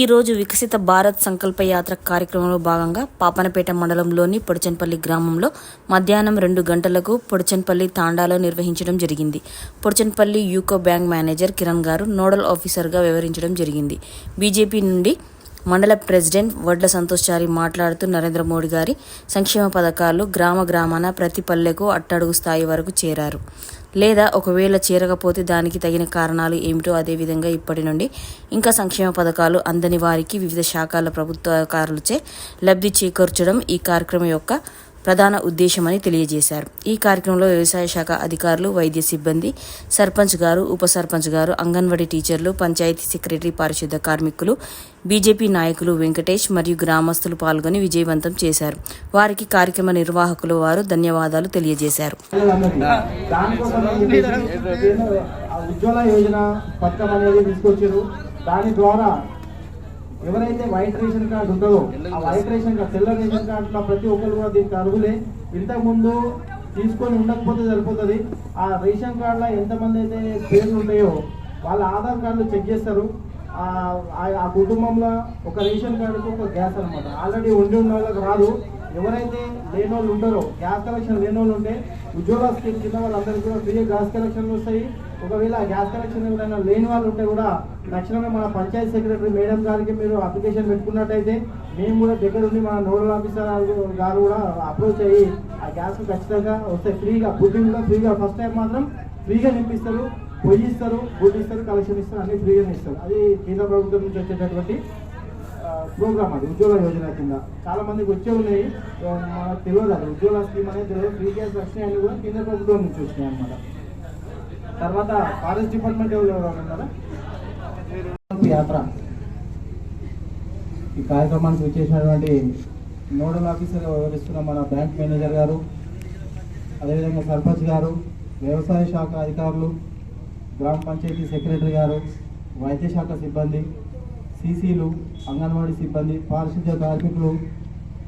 ఈ రోజు వికసిత భారత్ సంకల్ప యాత్ర కార్యక్రమంలో భాగంగా పాపనపేట మండలంలోని పొడిచన్పల్లి గ్రామంలో మధ్యాహ్నం రెండు గంటలకు పొడిచన్పల్లి తాండాలో నిర్వహించడం జరిగింది. Podichanpalli UCO bank manager Kiran గారు నోడల్ ఆఫీసర్గా వ్యవహరించడం జరిగింది. బీజేపీ నుండి మండల ప్రెసిడెంట్ వడ్ల సంతోష్చారి మాట్లాడుతూ నరేంద్ర మోడీ గారి సంక్షేమ పథకాలు గ్రామ గ్రామాన ప్రతి పల్లెకు అట్టడుగు స్థాయి వరకు చేరారు. లేదా ఒకవేళ చేరకపోతే దానికి తగిన కారణాలు ఏమిటో అదేవిధంగా ఇప్పటి నుండి ఇంకా సంక్షేమ పథకాలు అందని వారికి వివిధ శాఖల ప్రభుత్వ అధికారులచే లబ్ధి చేకూర్చడం ఈ కార్యక్రమం యొక్క ప్రధాన ఉద్దేశమని తెలియజేశారు. ఈ కార్యక్రమంలో వ్యవసాయ శాఖ అధికారులు వైద్య సిబ్బంది సర్పంచ్ గారు ఉప సర్పంచ్ గారు అంగన్వాడీ టీచర్లు పంచాయతీ సెక్రటరీ పారిశుద్ధ కార్మికులు బీజేపీ నాయకులు వెంకటేష్ మరియు గ్రామస్తులు పాల్గొని విజయవంతం చేశారు. వారికి కార్యక్రమ నిర్వాహకులు వారు ధన్యవాదాలు తెలియజేశారు. ఉజ్వల యోజన పథకం అనేది తీసుకొచ్చారు. దాని ద్వారా ఎవరైతే వైట్ రేషన్ కార్డు ఉంటుందో ఆ వైట్ రేషన్ కార్డు తెల్ల రేషన్ కార్డులో ప్రతి ఒక్కరు కూడా దీనికి అర్హులే. ఇంతకుముందు తీసుకొని ఉండకపోతే సరిపోతుంది. ఆ రేషన్ కార్డులో ఎంతమంది అయితే పేర్లు ఉంటాయో వాళ్ళ ఆధార్ కార్డులు చెక్ చేస్తారు. ఆ ఆ- ఆ కుటుంబంలో ఒక రేషన్ కార్డుకు ఒక గ్యాస్ అనమాట ఆల్రెడీ ఉండి ఉన్న వాళ్ళకి రాదు. ఎవరైతే లేని వాళ్ళు ఉంటారో గ్యాస్ కనెక్షన్ లేని వాళ్ళు ఉంటే ఉద్యోగ స్కీమ్ కింద వాళ్ళందరికీ కూడా ఫ్రీ గ్యాస్ కనెక్షన్లు వస్తాయి. ఒకవేళ గ్యాస్ కనెక్షన్ ఎవరైనా లేని వాళ్ళు ఉంటే కూడా తక్షణమే మన పంచాయతీ సెక్రటరీ మేడం గారికి మీరు అప్లికేషన్ పెట్టుకున్నట్టయితే మేము కూడా దగ్గర ఉండి మన నోడల్ ఆఫీసర్ గారు కూడా అప్రోచ్ అయ్యి ఆ గ్యాస్ ఖచ్చితంగా వస్తాయి ఫ్రీగా బుకింగ్ కూడా ఫ్రీగా ఫస్ట్ టైం మాత్రం ఫ్రీగా నింపిస్తారు. పొయ్యిస్తారు బుడ్ ఇస్తారు కలెక్షన్ ఇస్తారు అన్ని ఫ్రీగానే ఇస్తారు. అది కేంద్ర ప్రభుత్వం నుంచి వచ్చేటటువంటి ప్రోగ్రామ్ అది ఉజ్వల యోజన కింద. చాలా మందికి వచ్చే ఉన్నాయి. మనకు తెలియదు అది. ఉజ్వల స్కీమ్ అనేది తెలియదు. ఫ్రీ గ్యాస్ వచ్చినాయి అని కూడా కేంద్ర ప్రభుత్వం నుంచి వచ్చినాయి అనమాట తర్వాత ఫారెస్ట్ డిపార్ట్మెంట్ ఎవరు యాత్ర. ఈ కార్యక్రమానికి వచ్చేసినటువంటి నోడల్ ఆఫీసర్ వ్యవహరిస్తున్న మన బ్యాంక్ మేనేజర్ గారు అదేవిధంగా సర్పంచ్ గారు వ్యవసాయ శాఖ అధికారులు గ్రామ పంచాయతీ సెక్రటరీ గారు వైద్య శాఖ సిబ్బంది సీసీలు అంగన్వాడీ సిబ్బంది పారిశుద్ధ్య కార్మికులు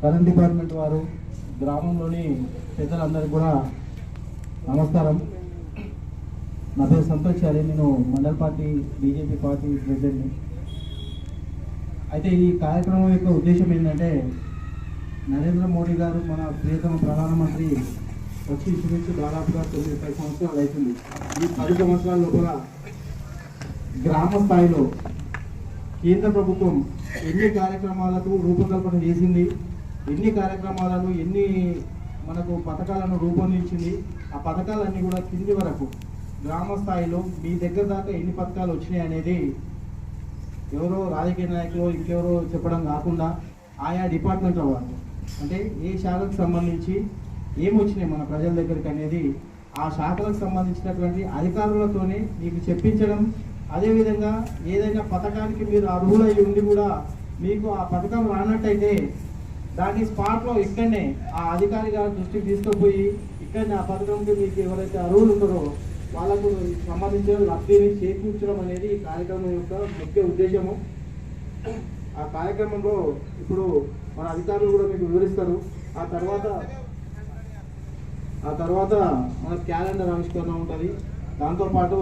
కరెంట్ డిపార్ట్మెంట్ వారు గ్రామంలోని పెద్దలందరికీ కూడా నమస్కారం. నా పేరు సంతోష్ చారి నేను మండల్ పార్టీ బీజేపీ పార్టీ ప్రెసిడెంట్ని. అయితే ఈ కార్యక్రమం యొక్క ఉద్దేశం ఏంటంటే నరేంద్ర మోడీ గారు మన ప్రియతమ ప్రధానమంత్రి వచ్చి ఇంచుమించు దాదాపుగా తొమ్మిది పది సంవత్సరాలు అవుతుంది. ఈ పది సంవత్సరాల లోపల గ్రామ స్థాయిలో కేంద్ర ప్రభుత్వం ఎన్ని కార్యక్రమాలకు రూపకల్పన చేసింది ఎన్ని కార్యక్రమాలను ఎన్ని మనకు పథకాలను రూపొందించింది ఆ పథకాలన్నీ కూడా కింది వరకు గ్రామ స్థాయిలో మీ దగ్గర దాకా ఎన్ని పథకాలు వచ్చినాయి అనేది ఎవరో రాజకీయ నాయకులు ఇంకెవరో చెప్పడం కాకుండా ఆయా డిపార్ట్మెంట్ల వారు అంటే ఏ శాఖకు సంబంధించి ఏమొచ్చినాయి మన ప్రజల దగ్గరికి అనేది ఆ శాఖలకు సంబంధించినటువంటి అధికారులతోనే మీకు చెప్పించడం అదేవిధంగా ఏదైనా పథకానికి మీరు అర్హులై ఉండి కూడా మీకు ఆ పథకం రానట్టయితే దాన్ని స్పాట్లో ఇక్కడనే ఆ అధికారి గారి దృష్టికి తీసుకుపోయి ఇక్కడనే ఆ పథకంకి మీకు ఎవరైతే అర్హులు ఉంటారో వాళ్ళకు సంబంధించిన లబ్ధిని చేకూర్చడం అనేది ఈ కార్యక్రమం యొక్క ముఖ్య ఉద్దేశము. ఆ కార్యక్రమంలో ఇప్పుడు మన అధికారులు కూడా మీకు వివరిస్తారు. ఆ తర్వాత ఆ తర్వాత మన క్యాలెండర్ ఆవిష్కరణ ఉంటుంది. దాంతోపాటు